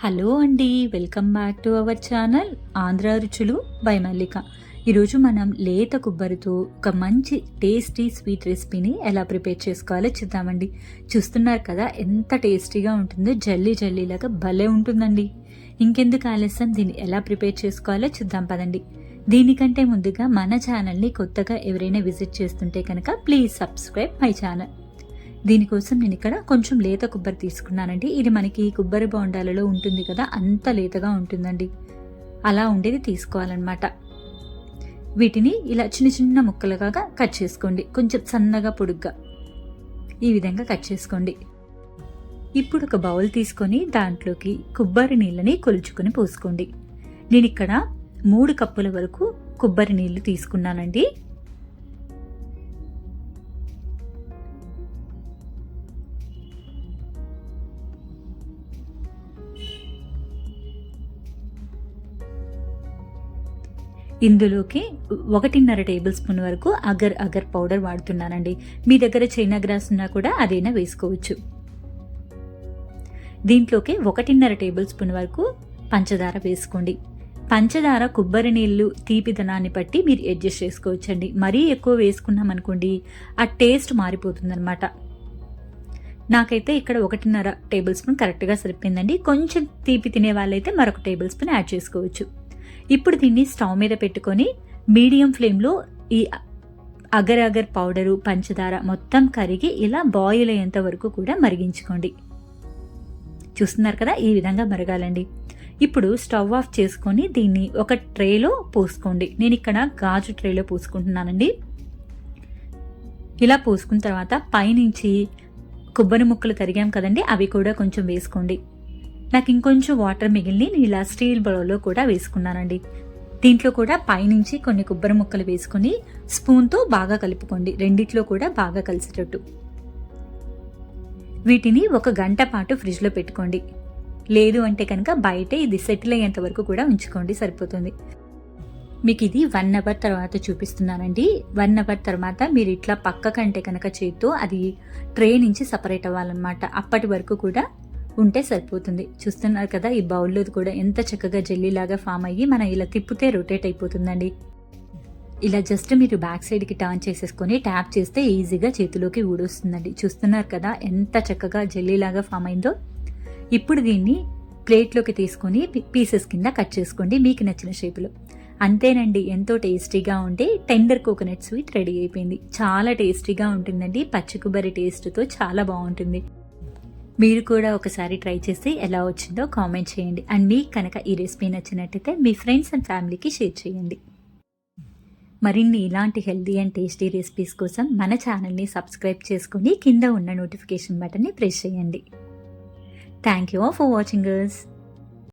Hello అండి welcome back to our channel Andhra రుచులు by మల్లిక. ఈరోజు మనం లేత కొబ్బరితో ఒక మంచి టేస్టీ స్వీట్ రెసిపీని ఎలా ప్రిపేర్ చేసుకోవాలో చూద్దామండి. చూస్తున్నారు కదా ఎంత టేస్టీగా ఉంటుందో జల్లీ జల్లీలాగా భలే ఉంటుందండి. ఇంకెందుకు ఆలస్యం దీన్ని ఎలా ప్రిపేర్ చేసుకోవాలో చూద్దాం పదండి. దీనికంటే ముందుగా మన ఛానల్ని కొత్తగా ఎవరైనా విజిట్ చేస్తుంటే కనుక ప్లీజ్ సబ్స్క్రైబ్ మై ఛానల్. దీనికోసం నేను ఇక్కడ కొంచెం లేత కొబ్బరి తీసుకున్నానండి. ఇది మనకి కొబ్బరి బొండాలలో ఉంటుంది కదా అంత లేతగా ఉంటుందండి. అలా ఉండేది తీసుకోవాలన్నమాట. వీటిని ఇలా చిన్న చిన్న ముక్కలుగా కట్ చేసుకోండి. కొంచెం సన్నగా పొడుగ్గా ఈ విధంగా కట్ చేసుకోండి. ఇప్పుడు ఒక బౌల్ తీసుకొని దాంట్లోకి కొబ్బరి నీళ్ళని కొలుచుకొని పోసుకోండి. నేను ఇక్కడ మూడు కప్పుల వరకు కొబ్బరి నీళ్ళు తీసుకున్నానండి. ఇందులోకి ఒకటిన్నర టేబుల్ స్పూన్ వరకు అగర్ అగర్ పౌడర్ వాడుతున్నానండి. మీ దగ్గర చైనా గ్రాస్ ఉన్నా కూడా అదైనా వేసుకోవచ్చు. దీంట్లోకి ఒకటిన్నర టేబుల్ స్పూన్ వరకు పంచదార వేసుకోండి. పంచదార కొబ్బరి నీళ్ళు తీపిదనాన్ని బట్టి మీరు అడ్జస్ట్ చేసుకోవచ్చండి. మరీ ఎక్కువ వేసుకున్నాం అనుకోండి ఆ టేస్ట్ మారిపోతుందన్నమాట. నాకైతే ఇక్కడ ఒకటిన్నర టేబుల్ స్పూన్ కరెక్ట్గా సరిపోయిందండి. కొంచెం తీపి తినే వాళ్ళైతే మరొక టేబుల్ స్పూన్ యాడ్ చేసుకోవచ్చు. ఇప్పుడు దీన్ని స్టవ్ మీద పెట్టుకొని మీడియం ఫ్లేమ్లో ఈ అగర్ అగర్ పౌడరు పంచదార మొత్తం కరిగి ఇలా బాయిల్ అయ్యేంత వరకు కూడా మరిగించుకోండి. చూస్తున్నారు కదా ఈ విధంగా మరగాలండి. ఇప్పుడు స్టవ్ ఆఫ్ చేసుకొని దీన్ని ఒక ట్రేలో పోసుకోండి. నేను ఇక్కడ గాజు ట్రేలో పోసుకుంటున్నానండి. ఇలా పోసుకున్న తర్వాత పైనుంచి కొబ్బరి ముక్కలు తరిగాం కదండి అవి కూడా కొంచెం వేసుకోండి. నాకు ఇంకొంచెం వాటర్ మిగిలిని నేను ఇలా స్టీల్ బౌల్లో కూడా వేసుకున్నానండి. దీంట్లో కూడా పైనుంచి కొన్ని కొబ్బరి ముక్కలు వేసుకొని స్పూన్తో బాగా కలుపుకోండి. రెండిట్లో కూడా బాగా కలిసేటట్టు. వీటిని ఒక గంట పాటు ఫ్రిడ్జ్లో పెట్టుకోండి. లేదు అంటే కనుక బయటే ఇది సెటిల్ అయ్యేంత వరకు కూడా ఉంచుకోండి సరిపోతుంది. మీకు ఇది వన్ అవర్ తర్వాత చూపిస్తున్నానండి. వన్ అవర్ తర్వాత మీరు ఇట్లా పక్క కంటే కనుక చేత్తో అది ట్రే నుంచి సపరేట్ అవ్వాలన్నమాట. అప్పటి వరకు కూడా ఉంటే సరిపోతుంది. చూస్తున్నారు కదా ఈ బౌల్లో కూడా ఎంత చక్కగా జెల్లీలాగా ఫామ్ అయ్యి మనం ఇలా తిప్పితే రొటేట్ అయిపోతుందండి. ఇలా జస్ట్ మీరు బ్యాక్ సైడ్కి టర్న్ చేసేసుకొని ట్యాప్ చేస్తే ఈజీగా చేతిలోకి ఊడొస్తుందండి. చూస్తున్నారు కదా ఎంత చక్కగా జెల్లీలాగా ఫామ్ అయిందో. ఇప్పుడు దీన్ని ప్లేట్లోకి తీసుకొని పీసెస్ కింద కట్ చేసుకోండి మీకు నచ్చిన షేపులో అంతేనండి ఎంతో టేస్టీగా ఉండే టెండర్ కోకోనట్ స్వీట్ రెడీ అయిపోయింది. చాలా టేస్టీగా ఉంటుందండి పచ్చి కొబ్బరి టేస్ట్తో చాలా బాగుంటుంది. మీరు కూడా ఒకసారి ట్రై చేసి ఎలా వచ్చిందో కామెంట్ చేయండి. అండ్ మీకు కనుక ఈ రెసిపీ నచ్చినట్టయితే మీ ఫ్రెండ్స్ అండ్ ఫ్యామిలీకి షేర్ చేయండి. మరిన్ని ఇలాంటి హెల్దీ అండ్ టేస్టీ రెసిపీస్ కోసం మన ఛానల్ని సబ్స్క్రైబ్ చేసుకుని కింద ఉన్న నోటిఫికేషన్ బటన్ని ప్రెస్ చేయండి. Thank you for watching us